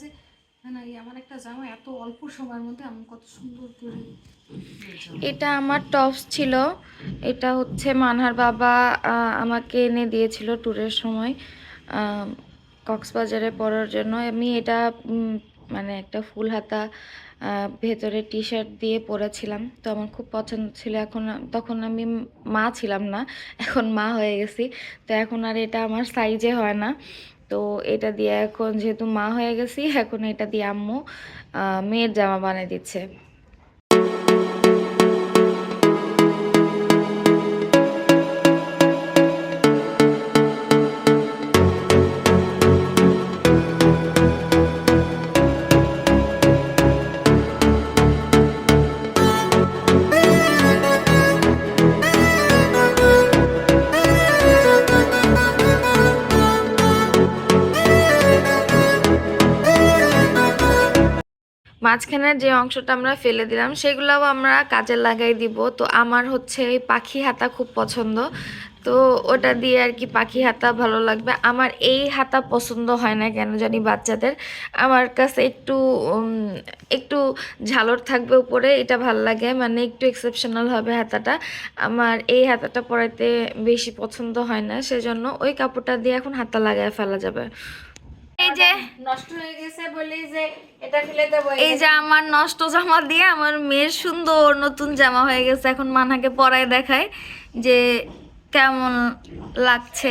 যে, না জামা এত অল্প সময়ের মধ্যে এটা আমার টপস ছিল। এটা হচ্ছে মানহার বাবা আমাকে এনে দিয়েছিল ট্যুরের সময় কক্সবাজারে পরার জন্য। আমি এটা মানে একটা ফুল হাতা ভেতরে টি শার্ট দিয়ে পরেছিলাম। তো আমার খুব পছন্দ ছিল। এখন তখন আমি মা ছিলাম না, এখন মা হয়ে গেছি। তো এখন আর এটা আমার সাইজে হয় না। তো এটা দিয়ে এখন যেহেতু মা হয়ে গেছি, এখন এটা দিয়ে আম্মু মেয়ের জামা বানিয়ে দিচ্ছে। মাঝখানের যে অংশটা আমরা ফেলে দিলাম, সেগুলোও আমরা কাজে লাগাই দিব। তো আমার হচ্ছে এই পাখি হাতা খুব পছন্দ। তো ওটা দিয়ে আর কি পাখি হাতা ভালো লাগবে। আমার এই হাতা পছন্দ হয় না কেন জানি বাচ্চাদের। আমার কাছে একটু একটু ঝালর থাকবে উপরে, এটা ভালো লাগে। মানে একটু এক্সেপশনাল হবে হাতাটা। আমার এই হাতাটা পরাইতে বেশি পছন্দ হয় না, সেজন্য ওই কাপড়টা দিয়ে এখন হাতা লাগায় ফেলা যাবে। এই যে নষ্ট হয়ে গেছে বলি যে এটা ফেলে দেবো এই যে আমার নষ্ট জামা দিয়ে আমার মেয়ের সুন্দর নতুন জামা হয়ে গেছে। এখন মানাকে পরায় দেখায় যে কেমন লাগছে।